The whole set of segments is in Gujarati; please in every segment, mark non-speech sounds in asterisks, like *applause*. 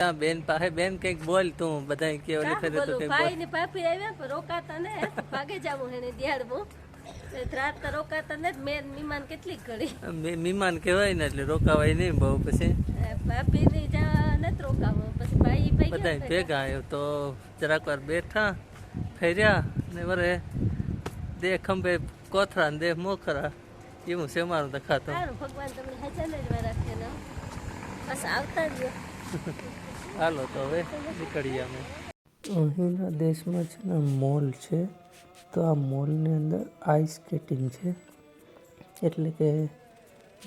બેન પાસે બેન કંઈક બોલ તું બધા કે ઓલી ફેરે તો ભાઈ ને પાપી આવ્યા પણ રોકાતા ને ભાગે જાવું હેને દિયાડવું રાત તો રોકાતા ને મેન મીમાન કેટલી ઘડી. મીમાન કહેવાય ને એટલે રોકાવાય નહીં બહુ પછી. પાપી ને જા નથી રોકાવો પછી ભાઈ ભાઈ બધા ભેગા આવ્યો તો જરાક વાર બેઠા ફેર્યા ને વરે દે ખંભે કોથરા ને દે મોખરા એવું છે મારું તો ખાતું ભગવાન તમને હજાર જ રાખે ને. બસ આવતા જ *laughs* હાલો, તો હવે નીકળીએ અમે. અહીંના દેશમાં છે ને મોલ છે, તો આ મોલની અંદર આઈસ સ્કેટિંગ છે. એટલે કે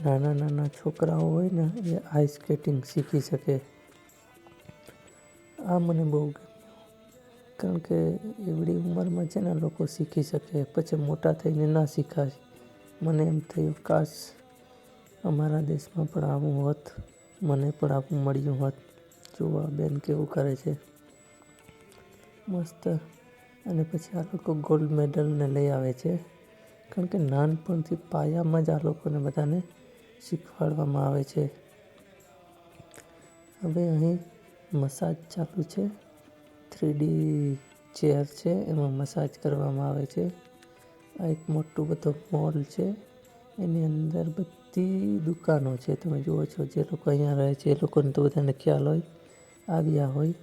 નાના નાના છોકરાઓ હોય ને, એ આઈસ સ્કેટિંગ શીખી શકે. આ મને બહુ કારણ કે એવડી ઉંમરમાં છે ને લોકો શીખી શકે, પછી મોટા થઈને ના શીખાય. મને એમ થયું, કાશ અમારા દેશમાં પણ આવું હોત, મને પણ આવું મળ્યું હોત. જોવા બેન કેવું કરે છે? મસ્ત. અને પછી આ લોકો ગોલ્ડ મેડલને લઈ આવે છે. કારણ કે નાનપણથી પાયામાં જ આ લોકોને બધાને શીખવાડવામાં આવે છે. હવે અહીં મસાજ ચાલુ છે. થ્રીડી ચેર છે, એમાં મસાજ કરવામાં આવે છે. આ એક મોટું બધો મોલ છે. એની અંદર બધી દુકાનો છે, તમે જુઓ છો, જે લોકો અહીંયા રહે છે, એ લોકોને તો બધાને ખ્યાલ હોય. આવ્યા હોય,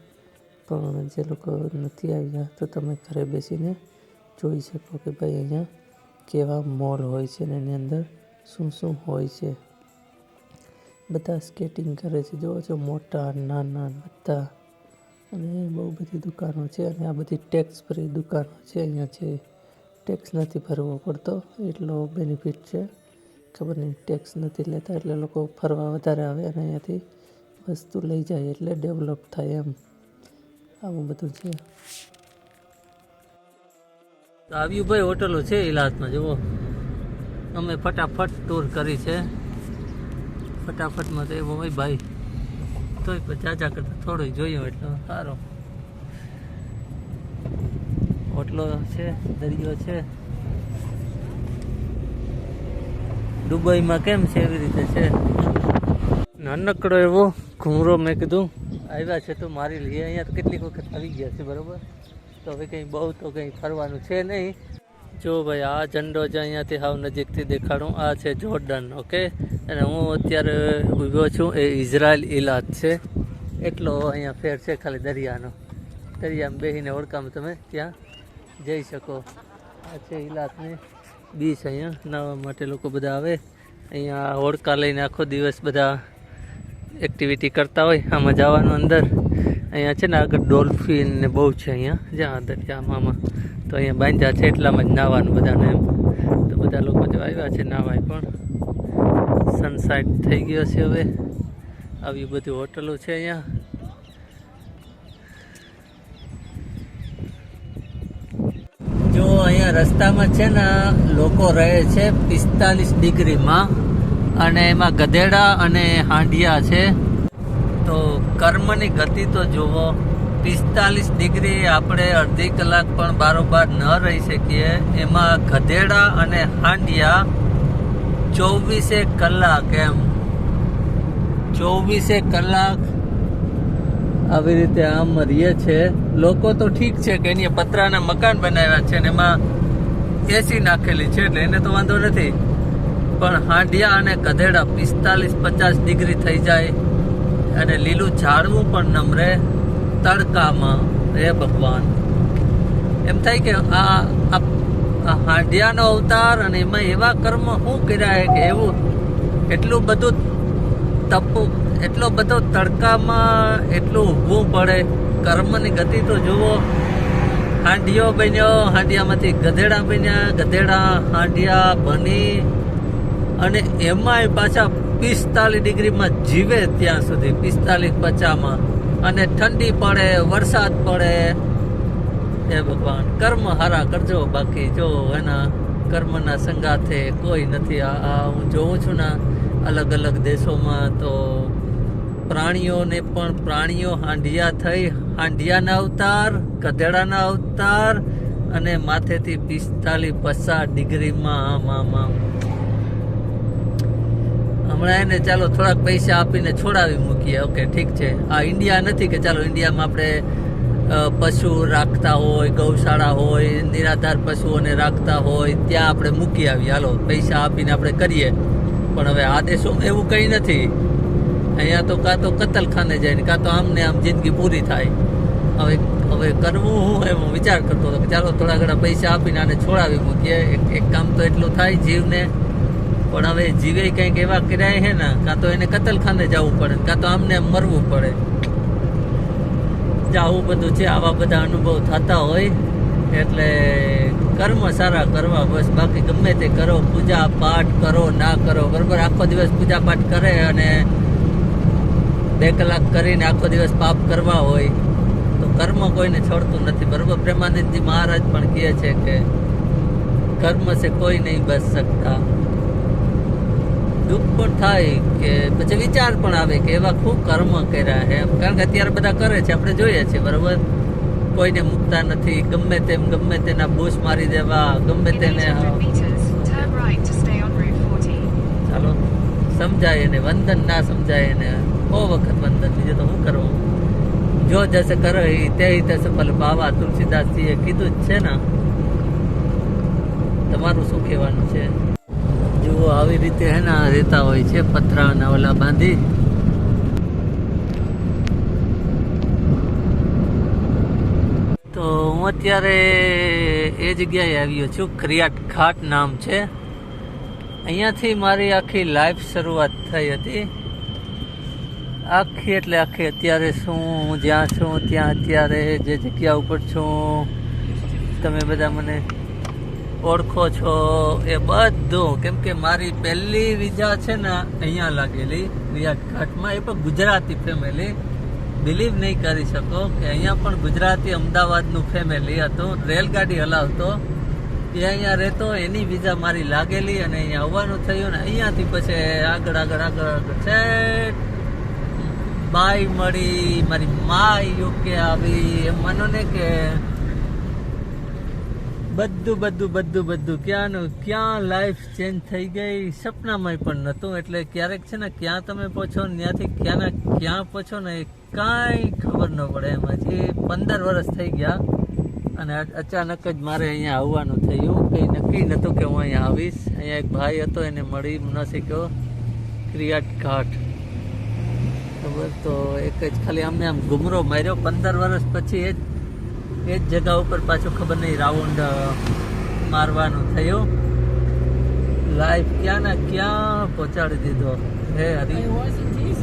પણ જે લોકો નથી આવ્યા, તો તમે ઘરે બેસીને જોઈ શકો કે ભાઈ અહીંયા કેવા મોલ હોય છે ને એની અંદર શું શું હોય છે. બધા સ્કેટિંગ કરે છે. જુઓ છો, મોટા, નાના, બધા. અને બહુ બધી દુકાનો છે અને આ બધી ટેક્સ ફ્રી દુકાનો છે. અહીંયા છે ટેક્સ નથી ભરવો પડતો, એટલો બેનિફિટ છે. ખબર નહીં ટેક્સ નથી લેતા એટલે લોકો ફરવા વધારે આવે અને અહીંયાથી વસ્તુ લઈ જાય એટલે ડેવલપ થાય એમ. આવું બધું છે. આવ્યું ભાઈ હોટલો છે ઇલાજમાં જુઓ. અમે ફટાફટ ટૂર કરી છે. ફટાફટમાં તો એવો હોય ભાઈ. તોય પણ જાજા કરતાં થોડું જોયું એટલે સારો. હોટલો છે, દરિયો છે. દુબઈમાં કેમ છે એવી રીતે છે? નાનકડો એવો ઘૂમરો મેં કીધું, આવ્યા છે તો મારી લઈએ. અહીંયા તો કેટલીક વખત આવી ગયા છે, બરાબર? તો હવે કંઈ બહુ તો કંઈ ફરવાનું છે નહીં. જો ભાઈ, આ ઝંડો જ અહીંયાથી હાવ નજીકથી દેખાડું. આ છે જોર્ડન, ઓકે? અને હું અત્યારે ઊભો છું, એ ઇઝરાયલ ઇલાજ છે. એટલો અહીંયા ફેર છે ખાલી દરિયાનો. દરિયામાં બેસીને ઓળખામાં તમે ત્યાં જઈ શકો. આ છે ઇલાજની બીચ અહીંયા. નાવા માટે લોકો બધા આવે. અહીંયા હોડકા લઈને આખો દિવસ બધા એક્ટિવિટી કરતા હોય, આમાં જવાનું અંદર. અહીંયા છે ને આગળ ડોલ્ફિન ને બહુ છે અહીંયા. જ્યાં દરિયામાં મામા. તો અહીંયા બાંધ્યા છે, એટલામાં જ નાહવાનું બધાને એમ. તો બધા લોકો જો આવ્યા છે નાવાય પણ. સનસાઇટ થઈ ગયો છે હવે. આવી બધી હોટલો છે અહીંયા. જો અહીંયા રસ્તામાં છે ને, લોકો રહે છે પિસ્તાલીસ ડિગ્રીમાં. અને એમાં ગધેડા અને હાંડિયા છે. તો કર્મની ગતિ તો જુઓ, પિસ્તાલીસ ડિગ્રી આપણે અડધી કલાક પણ બારોબાર ન રહી શકીએ. એમાં ગધેડા અને હાંડિયા ચોવીસે કલાક એમ. ચોવીસે કલાક આવી રીતે આમ રહીએ છે. લોકો તો ઠીક છે કે એની પતરાના મકાન બનાવ્યા છે ને એમાં એસી નાખેલી છે એટલે એને તો વાંધો નથી. પણ હાંડિયા અને ગધેડા પિસ્તાલીસ પચાસ ડિગ્રી થઈ જાય અને લીલું ઝાડવું પણ નમરે તડકામાં હે ભગવાન. એમ થાય કે આ હાંડિયાનો અવતાર અને એમાં એવા કર્મ શું કર્યા કે એવું એટલું બધું તપુ એટલો બધો તડકામાં એટલું ઊભું પડે. કર્મની ગતિ તો જુઓ. હાંડિયો બન્યો, હાંડિયામાંથી ગધેડા બન્યા, ગધેડા હાંડિયા બની અને એમાંય પાછા પિસ્તાલીસ ડિગ્રીમાં જીવે ત્યાં સુધી. પિસ્તાલીસ પચામાં અને ઠંડી પડે, વરસાદ પડે. એ ભગવાન, કર્મ હારા કરજો. બાકી જો એના કર્મના સંગાથે કોઈ નથી. આ હું જોઉં છું ને અલગ અલગ દેશોમાં તો પ્રાણીઓને પણ પ્રાણીઓ હાંડિયા થઈ, હાંડિયાના અવતાર, ગધેડાના અવતાર અને માથેથી પિસ્તાલીસ પચાસ ડિગ્રીમાં આમ આમ આમ. હમણાં એને ચાલો થોડાક પૈસા આપીને છોડાવી મૂકીએ. ઓકે ઠીક છે. આ ઇન્ડિયા નથી કે ચાલો ઇન્ડિયામાં આપણે પશુ રાખતા હોય, ગૌશાળા હોય, નિરાધાર પશુઓને રાખતા હોય, ત્યાં આપણે મૂકી આવીએ. હાલો, પૈસા આપીને આપણે કરીએ. પણ હવે આ દેશોમાં એવું કંઈ નથી. અહીંયા તો કાં તો કતલખાને જાય ને કાં તો આમને આમ જિંદગી પૂરી થાય. હવે હવે કરવું હું એમ વિચાર કરતો હતો કે ચાલો થોડા ઘણા પૈસા આપીને આને છોડાવી મૂકીએ. એક કામ તો એટલું થાય જીવને. પણ હવે જીવે કંઈક એવા કર્યા હે ને, કાં તો એને કતલખાને જવું પડે કાં તો આમને આમ મરવું પડે. આવું બધું છે, આવા બધા અનુભવ થતા હોય, એટલે કર્મ સારા કરવા બસ, બાકી ગમે તે કરો, પૂજા પાઠ કરો, ના કરો, બરોબર, આખો દિવસ પૂજા પાઠ કરે અને બે કલાક કરીને આખો દિવસ પાપ કરવા હોય, તો કર્મ કોઈને છોડતું નથી, બરોબર? પ્રેમાનંદજી મહારાજ પણ કહે છે કે કર્મ છે કોઈ નહીં બચ શકતા. દુઃખ પણ થાય કે પછી વિચાર પણ આવે કે એવા ખૂબ કર્મ કર્યા છે. કારણ કે અત્યારે બધા કરે છે આપણે જોઈએ છીએ બરાબર? કોઈને મૂકતા નથી ગમે તેમ ગમે તેના બૂસ મારી દેવા ગમે તેને 800 meters, turn right to stay on Route 40. ચાલો સમજાય એને વંદન ના સમજાય એને. બહુ વખત વંદન બીજું તો શું કરવું જો જશે કરો એ તે તે સફલ બાવા તુલસીદાસજીએ કીધું જ છે ને? તમારું શું કહેવાનું છે? જુઓ આવી રીતે હે ને રહેતા હોય છે પતરાના ઓલા બાંધી. તો હું અત્યારે એ જગ્યાએ આવ્યો છું ક્રિયાટ ઘાટ નામ છે. અહીંયાથી મારી આખી લાઈફ શરૂઆત થઈ હતી. આખી એટલે આખી અત્યારે શું, હું જ્યાં છું, ત્યાં અત્યારે જે જગ્યા ઉપર છું. તમે બધા મને ઓળખો છો? એ બધું. કેમ કે મારી પહેલી વિઝા છે ને અહીંયા લાગેલી રિયાઘાટમાં એ પણ ગુજરાતી ફેમિલી બિલીવ નહીં કરી શકો કે અહીંયા પણ ગુજરાતી અમદાવાદનું ફેમિલી હતું. રેલગાડી હલાવતો. એ અહીંયા રહેતો. એની વિઝા મારી લાગેલી અને અહીંયા આવવાનું થયું ને અહીંયાથી પછી આગળ આગળ આગળ આગળ. છે બાઈ મળી. મારી મા યુકે આવી. એમ માનો ને કે બધું બધું બધું બધું. ક્યાંનું, ક્યાં લાઈફ ચેન્જ થઈ ગઈ સપનામાં પણ નહોતું. એટલે ક્યારેક છે ને, ક્યાં તમે પહોંચો ત્યાંથી ક્યાંના ક્યાં પહોંચો ને એ કાંઈ ખબર ન પડે એમ. હજી પંદર વર્ષ થઈ ગયા અને અચાનક જ મારે અહીંયા આવવાનું થયું. કંઈ નક્કી નહોતું કે હું અહીંયા આવીશ. અહીંયા એક ભાઈ હતો, એને મળી ન શીખ્યો ક્રિયાટ ઘાટ. ખબર? તો એક જ ખાલી અમને આમ ગુમરો માર્યો. પંદર વર્ષ પછી એ જ એ જ જગા ઉપર પાછું ખબર નહીં રાઉન્ડ મારવાનું થયું. લાઈફ ક્યાં ના ક્યાં પહોંચાડી દીધો? હે હરી.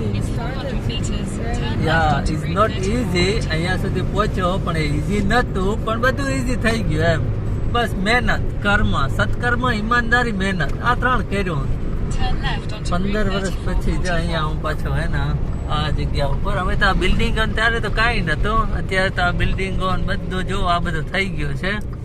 In 400 meters, turn યા ઇઝ નોટ Route 50. ઇઝી અહીંયા સુધી પહોંચ્યો પણ એ ઇઝી નહોતું પણ બધું ઇઝી થઈ ગયું એમ. બસ મહેનત કર્મ સત્કર્મ ઈમાનદારી મહેનત. આ ત્રણ કર્યું. પંદર વર્ષ પછી જ અહીંયા હું પાછો હે ને આ જગ્યા ઉપર. હવે તો આ બિલ્ડિંગ ત્યારે તો કાંઈ નતું અત્યારે તો આ બિલ્ડિંગો બધું જો આ બધું થઈ ગયું છે.